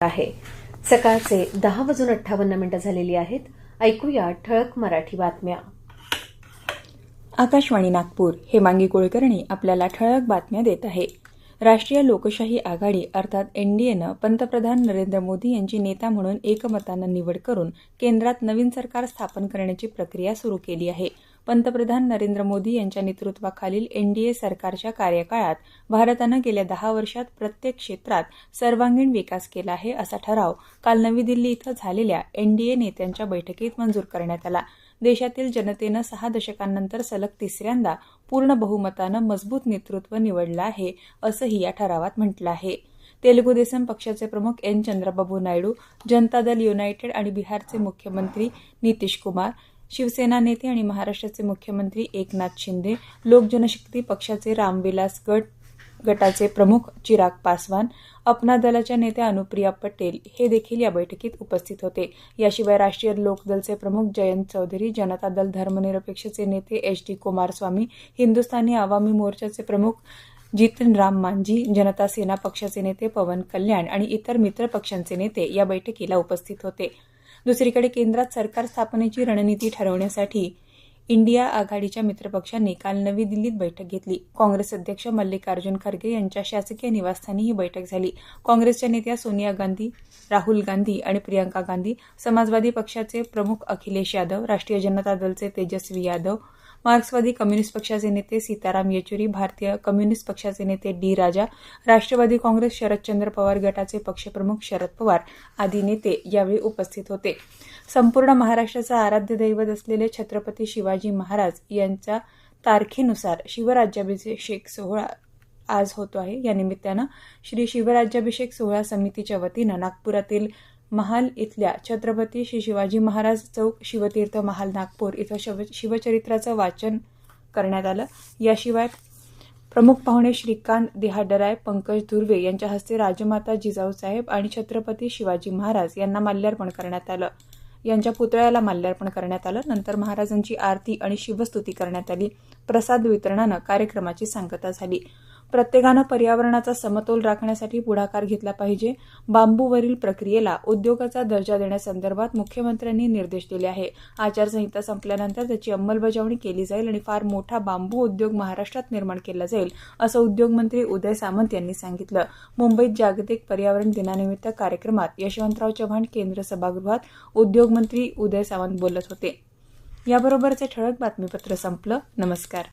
आहे. सकाळचे दहा वाजून अठ्ठावन्न मिनिटं झालेली आहेत. ऐकूया ठळक मराठी बातम्या. आकाशवाणी नागपूर हेमांगी कुलकर्णी आपल्याला ठळक बातम्या देत आहे. राष्ट्रीय लोकशाही आघाडी अर्थात एनडीएनं पंतप्रधान नरेंद्र मोदी यांची नेता म्हणून एकमतानं निवड करून केंद्रात नवीन सरकार स्थापन करण्याची प्रक्रिया सुरू केली आहे. पंतप्रधान नरेंद्र मोदी यांच्या नेतृत्वाखालील एनडीए सरकारच्या कार्यकाळात भारतानं गेल्या दहा वर्षात प्रत्येक क्षेत्रात सर्वांगीण विकास केला आहे असा ठराव काल नवी दिल्ली इथं झालेल्या एनडीए नेत्यांच्या बैठकीत मंजूर करण्यात आला. देशातील जनतेनं सहा दशकांनंतर सलग तिसऱ्यांदा पूर्ण बहुमतानं मजबूत नेतृत्व निवडलं आहे असंही या ठरावात म्हटलं आहे. तेलुगू देसम पक्षाचे प्रमुख एन चंद्रबाबू नायडू जनता दल युनायटेड आणि बिहारचे मुख्यमंत्री नितीश कुमार शिवसेना नेते आणि महाराष्ट्राचे मुख्यमंत्री एकनाथ शिंदे लोक जनशक्ती पक्षाचे रामविलास गट गटाचे प्रमुख चिराग पासवान अपना दलाच्या नेत्या अनुप्रिया पटेल हे देखील या बैठकीत उपस्थित होते. याशिवाय राष्ट्रीय लोकदलचे प्रमुख जयंत चौधरी जनता दल धर्मनिरपेक्षचे नेते एच डी कुमारस्वामी हिंदुस्थानी आवामी मोर्चाचे प्रमुख जितन राम मांझी जनता सेना पक्षाचे नेते पवन कल्याण आणि इतर मित्र पक्षांचे नेते या बैठकीला उपस्थित होते. दुसरीकडे केंद्रात सरकार स्थापनेची रणनीती ठरवण्यासाठी इंडिया आघाडीच्या मित्रपक्षांनी काल नवी दिल्लीत बैठक घेतली. काँग्रेस अध्यक्ष मल्लिकार्जुन खरगे यांच्या शासकीय निवासस्थानी ही बैठक झाली. काँग्रेसच्या नेत्या सोनिया गांधी राहुल गांधी आणि प्रियंका गांधी समाजवादी पक्षाचे प्रमुख अखिलेश यादव राष्ट्रीय जनता दलचे तेजस्वी यादव मार्क्सवादी कम्युनिस्ट पक्षाचे नेते सीताराम येचुरी भारतीय कम्युनिस्ट पक्षाचे नेते डी राजा राष्ट्रवादी काँग्रेस शरदचंद्र पवार गटाचे पक्षप्रमुख शरद पवार आदी नेते यावेळी उपस्थित होते. संपूर्ण महाराष्ट्राचं आराध्य दैवत असलेले छत्रपती शिवाजी महाराज यांच्या तारखेनुसार शिवराज्याभिषेक सोहळा आज होतो आहे. या निमित्तानं श्री शिवराज्याभिषेक सोहळा समितीच्या वतीनं नागपुरातील महाल इथल्या छत्रपती श्री शिवाजी महाराज चौक शिवतीर्थ महाल नागपूर इथं शिव शिवचरित्राचं वाचन करण्यात आलं. याशिवाय प्रमुख पाहुणे श्रीकांत देहाडराय पंकज धुर्वे यांच्या हस्ते राजमाता जिजाऊसाहेब आणि छत्रपती शिवाजी महाराज यांना माल्यार्पण करण्यात आलं. यांच्या पुतळ्याला माल्यार्पण करण्यात आलं. नंतर महाराजांची आरती आणि शिवस्तुती करण्यात आली. प्रसाद वितरणानं कार्यक्रमाची सांगता झाली. प्रत्येकानं पर्यावरणाचा समतोल राखण्यासाठी पुढाकार घेतला पाहिजे. बांबूवरील प्रक्रियेला उद्योगाचा दर्जा देण्यासंदर्भात मुख्यमंत्र्यांनी निर्देश दिले आहे. आचारसंहिता संपल्यानंतर त्याची अंमलबजावणी केली जाईल आणि फार मोठा बांबू उद्योग महाराष्ट्रात निर्माण केला जाईल असं उद्योगमंत्री उदय सामंत यांनी सांगितलं. मुंबईत जागतिक पर्यावरण दिनानिमित्त कार्यक्रमात यशवंतराव चव्हाण केंद्र सभागृहात उद्योगमंत्री उदय सामंत बोलत होते. याबरोबरचे ठळक बातमीपत्र संपलं. नमस्कार.